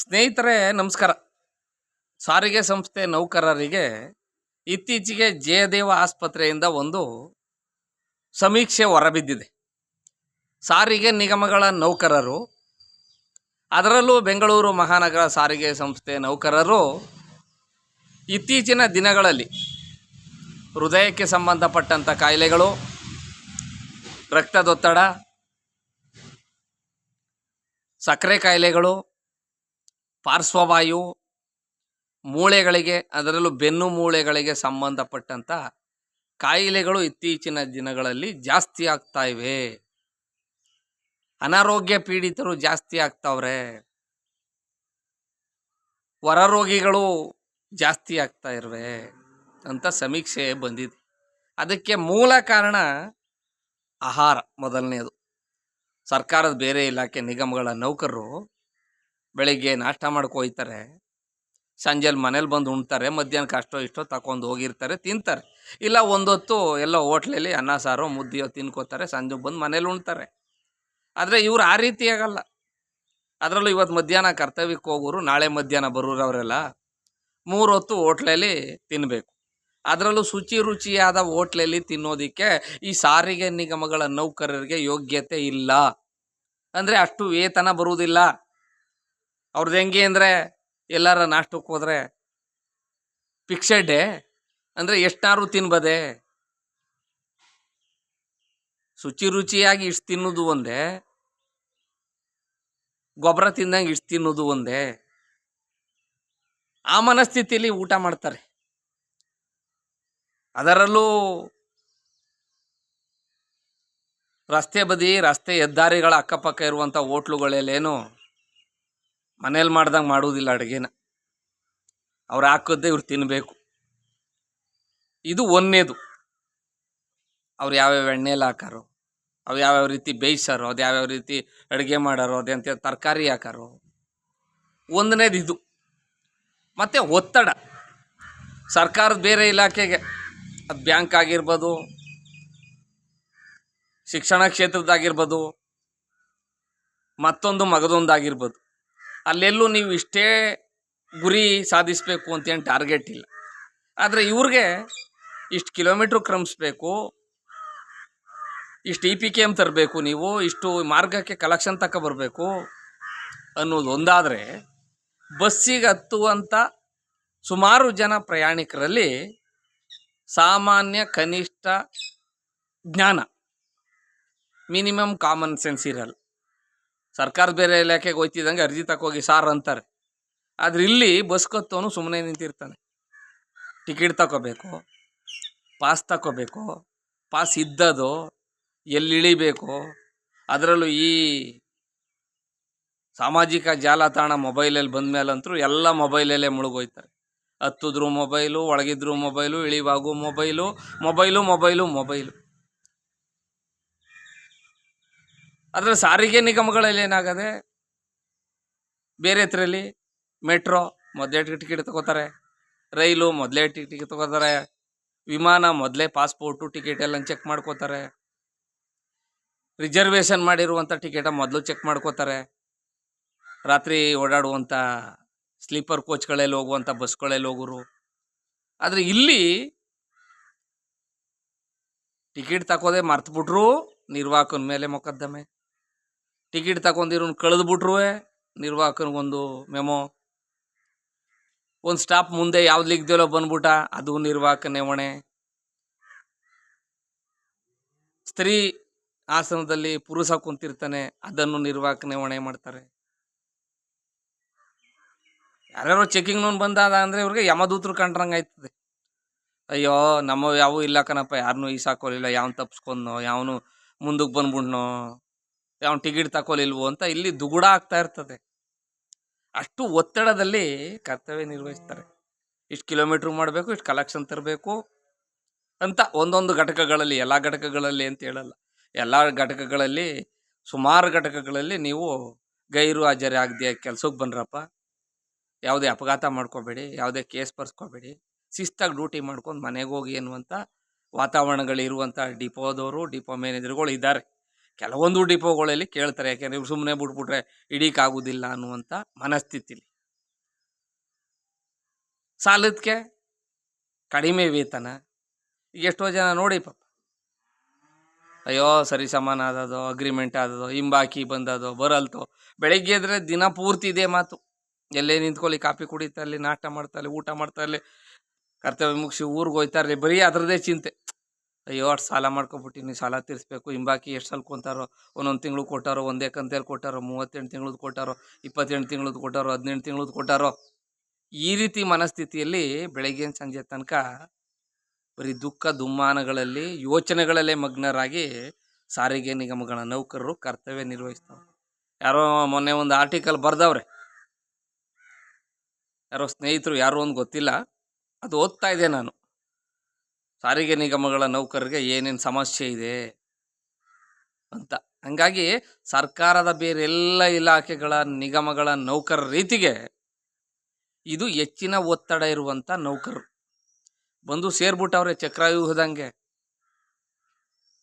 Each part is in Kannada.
ಸ್ನೇಹಿತರೆ, ನಮಸ್ಕಾರ. ಸಾರಿಗೆ ಸಂಸ್ಥೆ ನೌಕರರಿಗೆ ಇತ್ತೀಚೆಗೆ ಜಯದೇವ ಆಸ್ಪತ್ರೆಯಿಂದ ಒಂದು ಸಮೀಕ್ಷೆ ಹೊರಬಿದ್ದಿದೆ. ಸಾರಿಗೆ ನಿಗಮಗಳ ನೌಕರರು, ಅದರಲ್ಲೂ ಬೆಂಗಳೂರು ಮಹಾನಗರ ಸಾರಿಗೆ ಸಂಸ್ಥೆ ನೌಕರರು ಇತ್ತೀಚಿನ ದಿನಗಳಲ್ಲಿ ಹೃದಯಕ್ಕೆ ಸಂಬಂಧಪಟ್ಟಂಥ ಕಾಯಿಲೆಗಳು, ರಕ್ತದೊತ್ತಡ, ಸಕ್ಕರೆ ಕಾಯಿಲೆಗಳು ಪಾರ್ಶ್ವವಾಯು ಮೂಳೆಗಳಿಗೆ, ಅದರಲ್ಲೂ ಬೆನ್ನು ಮೂಳೆಗಳಿಗೆ ಸಂಬಂಧಪಟ್ಟಂಥ ಕಾಯಿಲೆಗಳು ಇತ್ತೀಚಿನ ದಿನಗಳಲ್ಲಿ ಜಾಸ್ತಿ ಆಗ್ತಾ ಇವೆ. ಅನಾರೋಗ್ಯ ಪೀಡಿತರು ಜಾಸ್ತಿ ಆಗ್ತಾವ್ರೆ. ಹೊರರೋಗಿಗಳು ಜಾಸ್ತಿ ಆಗ್ತಾ ಇರುವೆ ಅಂತ ಸಮೀಕ್ಷೆ ಬಂದಿದೆ. ಅದಕ್ಕೆ ಮೂಲ ಕಾರಣ ಆಹಾರ ಮೊದಲನೇದು. ಸರ್ಕಾರದ ಬೇರೆ ಇಲಾಖೆ ನಿಗಮಗಳ ನೌಕರರು ಬೆಳಿಗ್ಗೆ ನಾಷ್ಟ ಮಾಡ್ಕೋಯ್ತಾರೆ ಸಂಜೆಲಿ ಮನೇಲಿ ಬಂದು ಉಣ್ತಾರೆ ಮಧ್ಯಾಹ್ನಕ್ಕೆ ಅಷ್ಟೋ ಇಷ್ಟೋ ತಗೊಂಡು ಹೋಗಿರ್ತಾರೆ, ತಿಂತಾರೆ. ಇಲ್ಲ ಒಂದೊತ್ತು ಎಲ್ಲ ಹೋಟ್ಲಲ್ಲಿ ಅನ್ನ, ಸಾರು, ಮುದ್ದೆಯೋ ತಿನ್ಕೋತಾರೆ, ಸಂಜೆ ಬಂದು ಮನೇಲಿ ಉಣ್ತಾರೆ. ಆದರೆ ಇವ್ರು ಆ ರೀತಿ ಆಗಲ್ಲ. ಅದರಲ್ಲೂ ಇವತ್ತು ಮಧ್ಯಾಹ್ನ ಕರ್ತವ್ಯಕ್ಕೆ ಹೋಗೋರು, ನಾಳೆ ಮಧ್ಯಾಹ್ನ ಬರೋರು ಅವರೆಲ್ಲ ಮೂರು ಹೊತ್ತು ಹೋಟ್ಲಲ್ಲಿ ತಿನ್ನಬೇಕು ಅದರಲ್ಲೂ ಶುಚಿ ರುಚಿಯಾದ ಹೋಟ್ಲಲ್ಲಿ ತಿನ್ನೋದಕ್ಕೆ ಈ ಸಾರಿಗೆ ನಿಗಮಗಳ ನೌಕರರಿಗೆ ಯೋಗ್ಯತೆ ಇಲ್ಲ. ಅಂದರೆ ಅಷ್ಟು ವೇತನ ಬರುವುದಿಲ್ಲ. ಅವ್ರದ್ದು ಹೆಂಗೆ ಅಂದರೆ ಎಲ್ಲಾರ ನಾಷ್ಟಕ್ಕೆ ಹೋದರೆ ಫಿಕ್ಸೆಡ್ ಡೇ, ಅಂದರೆ ಎಷ್ಟಾರು ತಿನ್ಬದೆ. ಶುಚಿ ರುಚಿಯಾಗಿ ಇಷ್ಟು ತಿನ್ನೋದು ಒಂದೇ, ಗೊಬ್ಬರ ತಿಂದಂಗೆ ಇಷ್ಟು ತಿನ್ನೋದು ಒಂದೇ. ಆ ಮನಸ್ಥಿತಿಯಲ್ಲಿ ಊಟ ಮಾಡ್ತಾರೆ. ಅದರಲ್ಲೂ ರಸ್ತೆ ಬದಿ ರಸ್ತೆ ಹೆದ್ದಾರಿಗಳ ಅಕ್ಕಪಕ್ಕ ಇರುವಂಥ ಹೋಟ್ಲುಗಳಲ್ಲೇನು ಮನೇಲಿ ಮಾಡ್ದಂಗೆ ಮಾಡುವುದಿಲ್ಲ ಅಡುಗೆನ. ಅವ್ರು ಹಾಕೋದೇ ಇವ್ರು ತಿನ್ನಬೇಕು ಇದು ಒಂದೇದು ಅವ್ರು ಯಾವ್ಯಾವ ಎಣ್ಣೆಲಿ ಹಾಕಾರೋ ಅವು ಯಾವ್ಯಾವ ರೀತಿ ಬೇಯಿಸಾರೋ, ಅದು ಯಾವ್ಯಾವ ರೀತಿ ಅಡುಗೆ ಮಾಡಾರೋ ಅದಂತೆ ತರಕಾರಿ ಹಾಕಾರೋ, ಒಂದನೇದು ಇದು. ಮತ್ತು ಒತ್ತಡ. ಸರ್ಕಾರದ ಬೇರೆ ಇಲಾಖೆಗೆ, ಅದು ಬ್ಯಾಂಕ್ ಆಗಿರ್ಬೋದು, ಶಿಕ್ಷಣ ಕ್ಷೇತ್ರದಾಗಿರ್ಬೋದು ಮತ್ತೊಂದು ಮಗದೊಂದಾಗಿರ್ಬೋದು. ಅಲ್ಲೆಲ್ಲೂ ನೀವು ಇಷ್ಟೇ ಗುರಿ ಸಾಧಿಸಬೇಕು ಅಂತೇನು ಟಾರ್ಗೆಟ್ ಇಲ್ಲ. ಆದರೆ ಇವ್ರಿಗೆ ಇಷ್ಟು ಕಿಲೋಮೀಟ್ರ್ ಕ್ರಮಿಸ್ಬೇಕು, ಇಷ್ಟು ಇ ಪಿ ಕೆ ಎಂ ತರಬೇಕು ನೀವು, ಇಷ್ಟು ಮಾರ್ಗಕ್ಕೆ ಕಲೆಕ್ಷನ್ ತಕ ಬರಬೇಕು ಅನ್ನೋದು ಒಂದಾದರೆ ಬಸ್ಸಿಗೆ ಹತ್ತುವಂಥ ಸುಮಾರು ಜನ ಪ್ರಯಾಣಿಕರಲ್ಲಿ ಸಾಮಾನ್ಯ ಕನಿಷ್ಠ ಜ್ಞಾನ ಮಿನಿಮಮ್ ಕಾಮನ್ ಸೆನ್ಸ್ ಇರಲ್ಲ. ಸರ್ಕಾರ ಬೇರೆ ಇಲಾಖೆಗೆ ಹೋಯ್ತಿದ್ದಂಗೆ ಅರ್ಜಿ ತಕ್ಕೋಗಿ ಸಾರ್ ಅಂತಾರೆ. ಆದ್ರೆ ಇಲ್ಲಿ ಬಸ್ ಕತ್ತವನು ಸುಮ್ಮನೆ ನಿಂತಿರ್ತಾನೆ. ಟಿಕೆಟ್ ತಗೋಬೇಕು ಪಾಸ್ ತಗೋಬೇಕು ಪಾಸ್ ಇದ್ದದು ಎಲ್ಲಿ ಇಳಿಬೇಕು, ಅದರಲ್ಲೂ ಈ ಸಾಮಾಜಿಕ ಜಾಲತಾಣ ಮೊಬೈಲಲ್ಲಿ ಬಂದ ಮೇಲಂತರೂ ಎಲ್ಲ ಮೊಬೈಲಲ್ಲೇ ಮುಳುಗೋಯ್ತಾರೆ. ಹತ್ತಿದ್ರು ಮೊಬೈಲು, ಒಳಗಿದ್ರು ಮೊಬೈಲು, ಇಳಿವಾಗು ಮೊಬೈಲು ಮೊಬೈಲು ಮೊಬೈಲು ಮೊಬೈಲು. ಅದರ ಸಾರಿಗೆ ನಿಗಮಗಳಲ್ಲಿ ಏನಾಗದೆ ಬೇರೆ ಹತ್ರಲ್ಲಿ ಮೆಟ್ರೋ ಮೊದಲೇ ಟಿಕೆಟ್ ತಗೋತಾರೆ. ರೈಲು ಮೊದಲೇ ಟಿಕೆಟ್ ತಗೋತಾರೆ. ವಿಮಾನ ಮೊದಲೇ ಪಾಸ್ಪೋರ್ಟು, ಟಿಕೆಟ್ ಎಲ್ಲ ಚೆಕ್ ಮಾಡ್ಕೋತಾರೆ. ರಿಸರ್ವೇಷನ್ ಮಾಡಿರುವಂಥ ಟಿಕೆಟ ಮೊದಲು ಚೆಕ್ ಮಾಡ್ಕೋತಾರೆ. ರಾತ್ರಿ ಓಡಾಡುವಂಥ ಸ್ಲೀಪರ್ ಕೋಚ್ಗಳಲ್ಲಿ ಹೋಗುವಂಥ ಬಸ್ಗಳಲ್ಲಿ ಹೋಗೋರು. ಆದರೆ ಇಲ್ಲಿ ಟಿಕೆಟ್ ತಕೋದೆ ಮರ್ತುಬಿಟ್ರು ನಿರ್ವಾಹಕನ ಮೇಲೆ ಮೊಕದ್ದಮೆ. ಟಿಕೆಟ್ ತಗೊಂಡಿರೋನ್ ಕಳೆದ್ಬಿಟ್ರು ನಿರ್ವಾಹಕನಿಗೊಂದು ಮೆಮೊ ಒಂದು ಸ್ಟಾಪ್ ಮುಂದೆ ಯಾವ್ದು ಲಿಗ್ದೇಲೋ ಬಂದ್ಬಿಟ್ಟ, ಅದು ನಿರ್ವಾಹಕನೇ ಹೊಣೆ ಸ್ತ್ರೀ ಆಸನದಲ್ಲಿ ಪುರುಷ ಕುಂತಿರ್ತಾನೆ, ಅದನ್ನು ನಿರ್ವಾಹಕನೇ ಹೊಣೆ ಮಾಡ್ತಾರೆ. ಯಾರ್ಯಾರೋ ಚೆಕಿಂಗ್ ನೋನ್ ಬಂದಾದ ಅಂದರೆ ಇವ್ರಿಗೆ ಯಮದೂತರು ಕಂಡ್ರಂಗೆ ಆಯ್ತದೆ. ಅಯ್ಯೋ ನಮ್ಮ ಯಾವ ಇಲ್ಲ ಕಣಪ್ಪ ಯಾರನ್ನೂ ಈಸಾಕೋಲಿಲ್ಲ ಸಾಕೋಲಿಲ್ಲ, ಯಾವನು ತಪ್ಸ್ಕೊಂಡ್ನೋ, ಯಾವನು ಮುಂದಕ್ಕೆ ಬಂದ್ಬಿಡ್ನೋ ಯಾವನು ಟಿಕೆಟ್ ತಕೊಲಿಲ್ವೋ ಅಂತ ಇಲ್ಲಿ ದುಗುಡ ಆಗ್ತಾ ಇರ್ತದೆ. ಅಷ್ಟು ಒತ್ತಡದಲ್ಲಿ ಕರ್ತವ್ಯ ನಿರ್ವಹಿಸ್ತಾರೆ. ಇಷ್ಟು ಕಿಲೋಮೀಟ್ರ್ ಮಾಡಬೇಕು, ಇಷ್ಟು ಕಲೆಕ್ಷನ್ ತರಬೇಕು ಅಂತ ಒಂದೊಂದು ಘಟಕಗಳಲ್ಲಿ, ಎಲ್ಲ ಘಟಕಗಳಲ್ಲಿ ಅಂತ ಹೇಳಲ್ಲ. ಎಲ್ಲ ಘಟಕಗಳಲ್ಲಿ, ಸುಮಾರು ಘಟಕಗಳಲ್ಲಿ ನೀವು ಗೈರು ಹಾಜರಿ ಆಗದೆ ಕೆಲಸಕ್ಕೆ ಬಂದ್ರಪ್ಪ, ಯಾವುದೇ ಅಪಘಾತ ಮಾಡ್ಕೋಬೇಡಿ, ಯಾವುದೇ ಕೇಸ್ ಬರ್ಸ್ಕೋಬೇಡಿ ಶಿಸ್ತಾಗಿ ಡ್ಯೂಟಿ ಮಾಡ್ಕೊಂಡು ಮನೆಗೆ ಹೋಗಿ ಅನ್ನುವಂಥ ವಾತಾವರಣಗಳಿರುವಂಥ ಡಿಪೋದವರು ಡಿಪೋ ಮ್ಯಾನೇಜರ್ಗಳು ಇದ್ದಾರೆ ಕೆಲವೊಂದು ಡಿಪೋಗಳಲ್ಲಿ ಕೇಳ್ತಾರೆ ಯಾಕೆಂದರೆ ಇವ್ರು ಸುಮ್ಮನೆ ಬಿಟ್ಬಿಟ್ರೆ ಹಿಡೀಕಾಗೋದಿಲ್ಲ ಅನ್ನುವಂಥ ಮನಸ್ಥಿತಿಲಿ. ಸಾಲದಕ್ಕೆ ಕಡಿಮೆ ವೇತನ. ಈಗ ಎಷ್ಟೋ ಜನ ನೋಡಿ ಪಾಪ. ಅಯ್ಯೋ ಸರಿ ಸಮಾನ ಆದದೋ ಅಗ್ರಿಮೆಂಟ್ ಆದದೋ, ಹಿಂಬಾಕಿ ಬಂದದೋ, ಬರಲ್ತೋ. ಬೆಳಗ್ಗೆ ಎದ್ರೆ ದಿನ ಪೂರ್ತಿ ಇದೇ ಮಾತು. ಎಲ್ಲೇ ನಿಂತ್ಕೊಳ್ಳಿ, ಕಾಫಿ ಕುಡಿತಾ ಇರಲಿ ನಾಟ ಮಾಡ್ತಾ ಇರಲಿ, ಊಟ ಮಾಡ್ತಾ ಇರಲಿ, ಕರ್ತವ್ಯ ಮುಗಿಸಿ ಊರಿಗೆ ಹೋಯ್ತಾ ಇರಲಿ, ಬರೀ ಅದರದೇ ಚಿಂತೆ. ಅಯ್ಯೋ, ಅಷ್ಟು ಸಾಲ ಮಾಡ್ಕೊಬಿಟ್ಟಿನಿ, ಸಾಲ ತೀರಿಸ್ಬೇಕು, ಹಿಂಬಾಕಿ ಎಷ್ಟು ಸಲ ಒಂದೊಂದು ತಿಂಗಳು ಕೊಟ್ಟಾರೋ, ಒಂದೇ ಕಂತೇಲಿ ಕೊಟ್ಟಾರೋ, ಮೂವತ್ತೆಂಟು ತಿಂಗಳದ್ದು ಕೊಟ್ಟಾರೋ, ಇಪ್ಪತ್ತೆಂಟು ತಿಂಗಳದ್ದು ಕೊಟ್ಟಾರೋ, ಹದಿನೆಂಟು ತಿಂಗಳದ್ದು ಕೊಟ್ಟಾರೋ, ಈ ರೀತಿ ಮನಸ್ಥಿತಿಯಲ್ಲಿ ಬೆಳಗ್ಗಿನ ಸಂಜೆ ತನಕ ಬರೀ ದುಃಖ, ದುಮ್ಮಾನಗಳಲ್ಲಿ, ಯೋಚನೆಗಳಲ್ಲೇ ಮಗ್ನರಾಗಿ ಸಾರಿಗೆ ನಿಗಮಗಳ ನೌಕರರು ಕರ್ತವ್ಯ ನಿರ್ವಹಿಸ್ತಾವೆ ಯಾರೋ ಮೊನ್ನೆ ಒಂದು ಆರ್ಟಿಕಲ್ ಬರ್ದವ್ರೆ. ಯಾರೋ ಸ್ನೇಹಿತರು, ಯಾರು ಒಂದು ಗೊತ್ತಿಲ್ಲ, ಅದು ಓದ್ತಾ ಇದ್ದೆ ನಾನು. ಸಾರಿಗೆ ನಿಗಮಗಳ ನೌಕರರಿಗೆ ಏನೇನು ಸಮಸ್ಯೆ ಇದೆ ಅಂತ. ಹಂಗಾಗಿ ಸರ್ಕಾರದ ಬೇರೆಲ್ಲ ಇಲಾಖೆಗಳ ನಿಗಮಗಳ ನೌಕರ ರೀತಿಗೆ ಇದು ಹೆಚ್ಚಿನ ಒತ್ತಡ ಇರುವಂಥ ನೌಕರರು. ಬಂದು ಸೇರ್ಬಿಟ್ಟವ್ರೆ ಚಕ್ರವ್ಯೂಹದಂಗೆ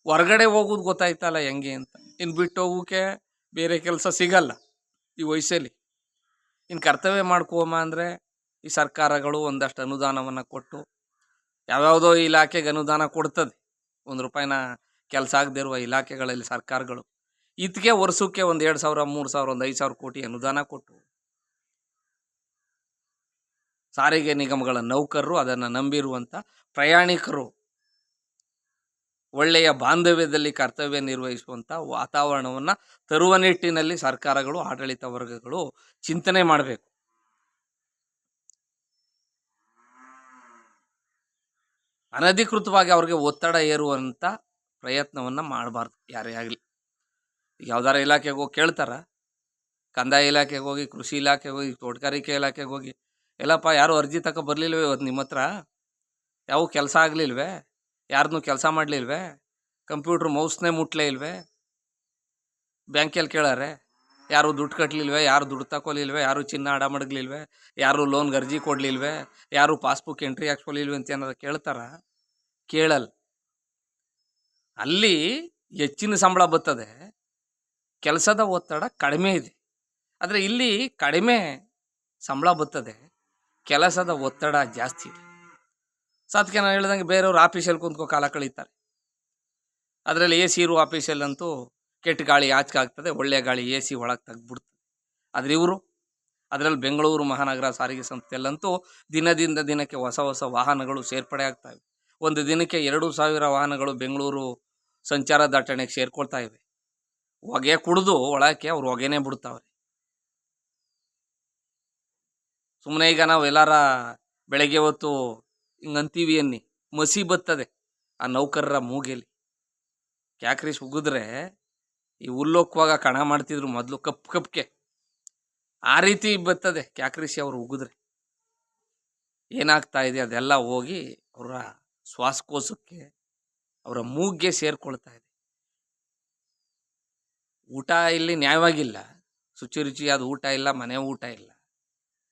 ಹೊರಗಡೆ ಹೋಗೋದು ಗೊತ್ತಾಯ್ತಲ್ಲ ಹೆಂಗೆ ಅಂತ. ಇನ್ನು ಬಿಟ್ಟು ಹೋಗೋಕೆ ಬೇರೆ ಕೆಲಸ ಸಿಗಲ್ಲ ಈ ವಯಸ್ಸಲ್ಲಿ. ಇನ್ನು ಕರ್ತವ್ಯ ಮಾಡ್ಕೋಮ ಅಂದರೆ ಈ ಸರ್ಕಾರಗಳು ಒಂದಷ್ಟು ಅನುದಾನವನ್ನು ಕೊಟ್ಟು ಯಾವ್ಯಾವುದೋ ಇಲಾಖೆಗೆ ಅನುದಾನ ಕೊಡ್ತದೆ. ಒಂದು ರೂಪಾಯಿನ ಕೆಲಸ ಆಗದಿರುವ ಇಲಾಖೆಗಳಲ್ಲಿ ಸರ್ಕಾರಗಳು. ಇದಕ್ಕೆ ವರ್ಷಕ್ಕೆ ಒಂದು ಎರಡು ಸಾವಿರ, ಮೂರು ಸಾವಿರ, ಒಂದು ಐದು ಸಾವಿರ ಕೋಟಿ ಅನುದಾನ ಕೊಟ್ಟು. ಸಾರಿಗೆ ನಿಗಮಗಳ ನೌಕರರು ಅದನ್ನು ನಂಬಿರುವಂಥ ಪ್ರಯಾಣಿಕರು. ಒಳ್ಳೆಯ ಬಾಂಧವ್ಯದಲ್ಲಿ ಕರ್ತವ್ಯ ನಿರ್ವಹಿಸುವಂಥ ವಾತಾವರಣವನ್ನು ತರುವ ನಿಟ್ಟಿನಲ್ಲಿ ಸರ್ಕಾರಗಳು, ಆಡಳಿತ ವರ್ಗಗಳು ಚಿಂತನೆ ಮಾಡಬೇಕು. ಅನಧಿಕೃತವಾಗಿ ಅವ್ರಿಗೆ ಒತ್ತಡ ಏರುವಂಥ ಪ್ರಯತ್ನವನ್ನು ಮಾಡಬಾರ್ದು, ಯಾರೇ ಆಗಲಿ. ಯಾವ್ದಾರ ಇಲಾಖೆಗೆ ಹೋಗಿ ಕೇಳ್ತಾರ, ಕಂದಾಯ ಇಲಾಖೆಗೆ ಹೋಗಿ, ಕೃಷಿ ಇಲಾಖೆಗೆ ಹೋಗಿ, ತೋಟಗಾರಿಕೆ ಇಲಾಖೆಗೆ ಹೋಗಿ, ಎಲ್ಲಪ್ಪ ಯಾರು ಅರ್ಜಿ ತಕ ಬರಲಿಲ್ವೇ ಇವತ್ತು ನಿಮ್ಮ ಹತ್ರ? ಯಾವ ಕೆಲಸ ಆಗಲಿಲ್ವೇ? ಯಾರನ್ನೂ ಕೆಲಸ ಮಾಡಲಿಲ್ವೇ? ಕಂಪ್ಯೂಟ್ರ್ ಮೌಸ್ನೇ ಮುಟ್ಲೇ ಇಲ್ವೇ? ಬ್ಯಾಂಕಲ್ಲಿ ಕೇಳಾರೆ? ಯಾರು ದುಡ್ಡು ಕಟ್ಟಲಿಲ್ವೇ ಯಾರು ದುಡ್ಡು ತಗೊಲಿಲ್ವೇ ಯಾರು ಚಿನ್ನ ಅಡ ಮಡಗ್ಲಿಲ್ವೇ, ಯಾರು ಲೋನ್ಗೆ ಅರ್ಜಿ ಕೊಡಲಿಲ್ವೇ, ಯಾರು ಪಾಸ್ಬುಕ್ ಎಂಟ್ರಿ ಹಾಕ್ಸ್ಕೊಲಿಲ್ವೇ ಅಂತ ಏನಾದ್ರು ಕೇಳ್ತಾರ? ಕೇಳಲ್ಲ. ಅಲ್ಲಿ ಹೆಚ್ಚಿನ ಸಂಬಳ ಬರ್ತದೆ. ಕೆಲಸದ ಒತ್ತಡ ಕಡಿಮೆ ಇದೆ. ಆದರೆ ಇಲ್ಲಿ ಕಡಿಮೆ ಸಂಬಳ ಬರ್ತದೆ. ಕೆಲಸದ ಒತ್ತಡ ಜಾಸ್ತಿ ಇದೆ. ಸೊ ನಾನು ಹೇಳ್ದಂಗೆ ಬೇರೆಯವ್ರು ಆಫೀಸಲ್ಲಿ ಕುಂತ್ಕೊ ಕಾಲ ಕಳೀತಾರೆ. ಅದರಲ್ಲಿ ಎ ಸಿ ಇರುವ ಆಫೀಸಲ್ಲಂತೂ ಕೆಟ್ಟ ಗಾಳಿ ಆಚೆ ಆಗ್ತದೆ, ಒಳ್ಳೆಯ ಗಾಳಿ ಎ ಸಿ ಒಳಗೆ ತೆಗ್ದುಬಿಡ್ತದೆ. ಆದರೆ ಇವರು? ಅದರಲ್ಲಿ ಬೆಂಗಳೂರು ಮಹಾನಗರ ಸಾರಿಗೆ ಸಂಸ್ಥೆಯಲ್ಲಂತೂ ದಿನದಿಂದ ದಿನಕ್ಕೆ ಹೊಸ ಹೊಸ ವಾಹನಗಳು ಸೇರ್ಪಡೆ ಆಗ್ತವೆ ಒಂದು ದಿನಕ್ಕೆ ಎರಡು ಸಾವಿರ ವಾಹನಗಳು ಬೆಂಗಳೂರು ಸಂಚಾರ ದಟ್ಟಣೆಗೆ ಸೇರ್ಕೊಳ್ತಾ ಇವೆ. ಹೊಗೆ ಕುಡಿದು ಒಳಕ್ಕೆ ಅವ್ರು ಹೊಗೆನೇ ಬಿಡ್ತಾವ್ರೆ. ಸುಮ್ಮನೆ ಈಗ ನಾವು ಎಲ್ಲಾರ ಬೆಳಗ್ಗೆ ಹೊತ್ತು ಹಿಂಗೆ ಅಂತೀವಿ ಅನ್ನಿ, ಮಸಿ ಬತ್ತದೆ ಆ ನೌಕರರ ಮೂಗೆಲಿ. ಕ್ಯಾಕ್ರಿ ಉಗಿದ್ರೆ ಈ ಉಲ್ಲೋಕ್ವಾಗ ಕಣ ಮಾಡ್ತಿದ್ರು ಮೊದಲು ಕಪ್ ಕಪ್ಗೆ. ಆ ರೀತಿ ಬರ್ತದೆ ಕ್ಯಾಕ್ರಿಸಿ ಅವರು ಉಗಿದ್ರೆ. ಏನಾಗ್ತಾ ಇದೆ ಅದೆಲ್ಲ ಹೋಗಿ ಅವರ ಶ್ವಾಸಕೋಶಕ್ಕೆ ಅವರ ಮೂಗ್ಗೆ ಸೇರ್ಕೊಳ್ತಾ ಇದೆ. ಊಟ ಇಲ್ಲಿ ನ್ಯಾಯವಾಗಿಲ್ಲ. ಶುಚಿ ರುಚಿಯಾದ ಊಟ ಇಲ್ಲ, ಮನೆ ಊಟ ಇಲ್ಲ.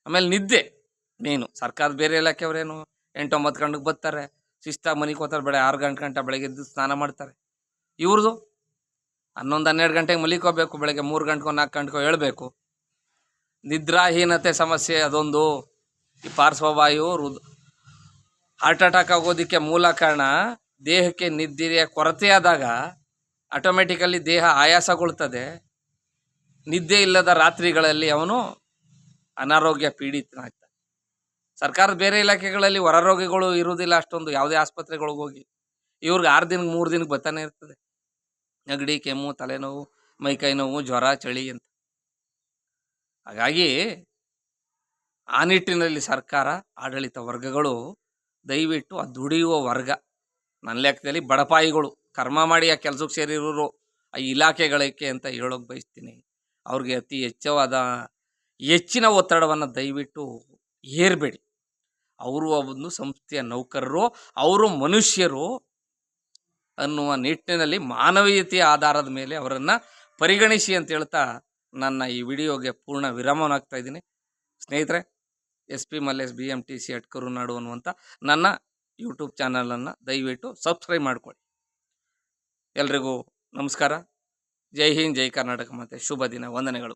ಆಮೇಲೆ ನಿದ್ದೆ ಮೇನು. ಸರ್ಕಾರದ ಬೇರೆ ಇಲಾಖೆಯವರೇನು ಎಂಟು ಒಂಬತ್ತು ಗಂಟೆಗೆ ಬರ್ತಾರೆ. ಶಿಸ್ತಾಗಿ ಮನೆಗೆ ಹೋಗ್ತಾರೆ ಬೆಳೆ ಆರು ಗಂಟೆ ಗಂಟೆ ಬೆಳಗ್ಗೆ ಎದ್ದು ಸ್ನಾನ ಮಾಡ್ತಾರೆ. ಇವ್ರದ್ದು ಹನ್ನೊಂದು ಹನ್ನೆರಡು ಗಂಟೆಗೆ ಮಲಿಕೋಬೇಕು, ಬೆಳಗ್ಗೆ ಮೂರು ಗಂಟೆಗೋ ನಾಲ್ಕು ಗಂಟೆಗೋ ಹೇಳಬೇಕು. ನಿದ್ರಾಹೀನತೆ ಸಮಸ್ಯೆ ಅದೊಂದು. ಈ ಪಾರ್ಶ್ವವಾಯು ಹೃದ್ ಹಾರ್ಟ್ ಅಟ್ಯಾಕ್ ಆಗೋದಕ್ಕೆ ಮೂಲ ಕಾರಣ ದೇಹಕ್ಕೆ ನಿದ್ದೆಯ ಕೊರತೆ ಆದಾಗ ಆಟೋಮೆಟಿಕಲಿ ದೇಹ ಆಯಾಸಗೊಳ್ತದೆ. ನಿದ್ದೆ ಇಲ್ಲದ ರಾತ್ರಿಗಳಲ್ಲಿ ಅವನು ಅನಾರೋಗ್ಯ ಪೀಡಿತನಾಗ್ತಾನೆ. ಸರ್ಕಾರದ ಬೇರೆ ಇಲಾಖೆಗಳಲ್ಲಿ ಹೊರರೋಗಿಗಳು ಇರುವುದಿಲ್ಲ, ಅಷ್ಟೊಂದು ಯಾವುದೇ ಆಸ್ಪತ್ರೆಗಳಿಗೆ ಹೋಗಿ. ಇವ್ರಿಗೆ ಆರು ದಿನಕ್ಕೆ ಮೂರು ದಿನಕ್ಕೆ ಬರ್ತಾನೆ ಇರ್ತದೆ. ನೆಗಡಿ, ಕೆಮ್ಮು, ತಲೆನೋವು ಮೈಕೈ ನೋವು ಜ್ವರ, ಚಳಿ ಅಂತ. ಹಾಗಾಗಿ ಆ ನಿಟ್ಟಿನಲ್ಲಿ ಸರ್ಕಾರ, ಆಡಳಿತ ವರ್ಗಗಳು ದಯವಿಟ್ಟು ಆ ದುಡಿಯುವ ವರ್ಗ, ನನ್ನ ಲೆಕ್ಕದಲ್ಲಿ ಬಡಪಾಯಿಗಳು, ಕರ್ಮ ಮಾಡಿ ಆ ಕೆಲಸಕ್ಕೆ ಸೇರಿರೋರು, ಆ ಇಲಾಖೆಗಳಕ್ಕೆ ಅಂತ ಹೇಳೋಕೆ ಬಯಸ್ತೀನಿ. ಅವ್ರಿಗೆ ಅತಿ ಹೆಚ್ಚವಾದ, ಹೆಚ್ಚಿನ ಒತ್ತಡವನ್ನು ದಯವಿಟ್ಟು ಏರಬೇಡಿ ಅವರು ಒಂದು ಸಂಸ್ಥೆಯ ನೌಕರರು, ಅವರು ಮನುಷ್ಯರು ಅನ್ನುವ ನಿಟ್ಟಿನಲ್ಲಿ ಮಾನವೀಯತೆಯ ಆಧಾರದ ಮೇಲೆ ಅವರನ್ನು ಪರಿಗಣಿಸಿ ಅಂತ ಹೇಳ್ತಾ ನನ್ನ ಈ ವಿಡಿಯೋಗೆ ಪೂರ್ಣ ವಿರಾಮವನ್ನು ಹಾಕ್ತಾ ಇದ್ದೀನಿ. ಸ್ನೇಹಿತರೆ, S P Mallesh, B M T C ಅಟ್ಕರು ನಾಡು ಅನ್ನುವಂಥ ನನ್ನ ಯೂಟ್ಯೂಬ್ ಚಾನಲನ್ನು ದಯವಿಟ್ಟು ಸಬ್ಸ್ಕ್ರೈಬ್ ಮಾಡಿಕೊಳ್ಳಿ. ಎಲ್ರಿಗೂ ನಮಸ್ಕಾರ. ಜೈ ಹಿಂದ್, ಜೈ ಕರ್ನಾಟಕ ಮತ್ತು ಶುಭ ದಿನ, ವಂದನೆಗಳು.